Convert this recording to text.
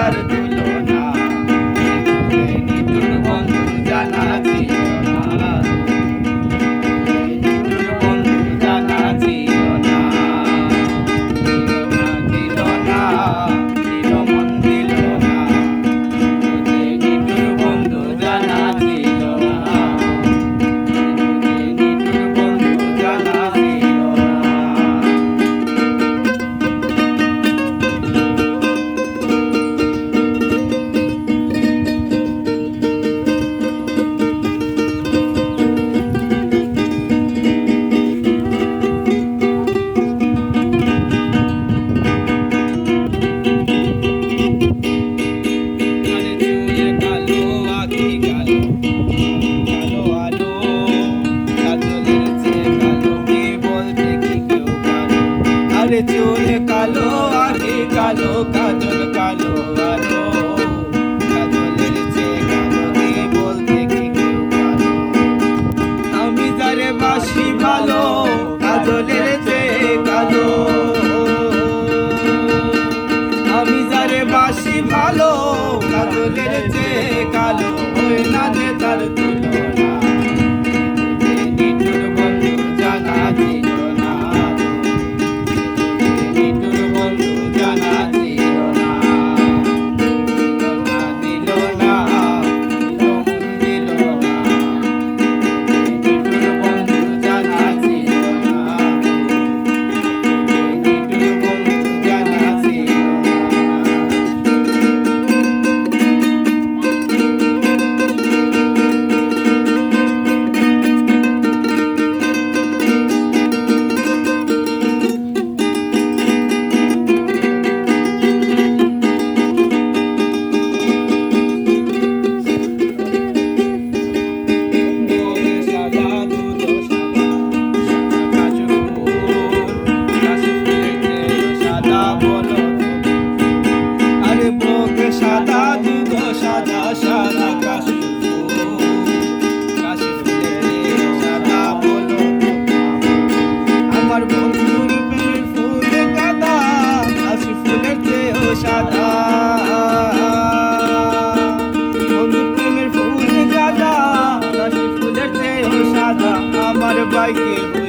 gotta do ચૂલ કાલો આખી કાલો કાજલ કાલો વાલો He Thank you.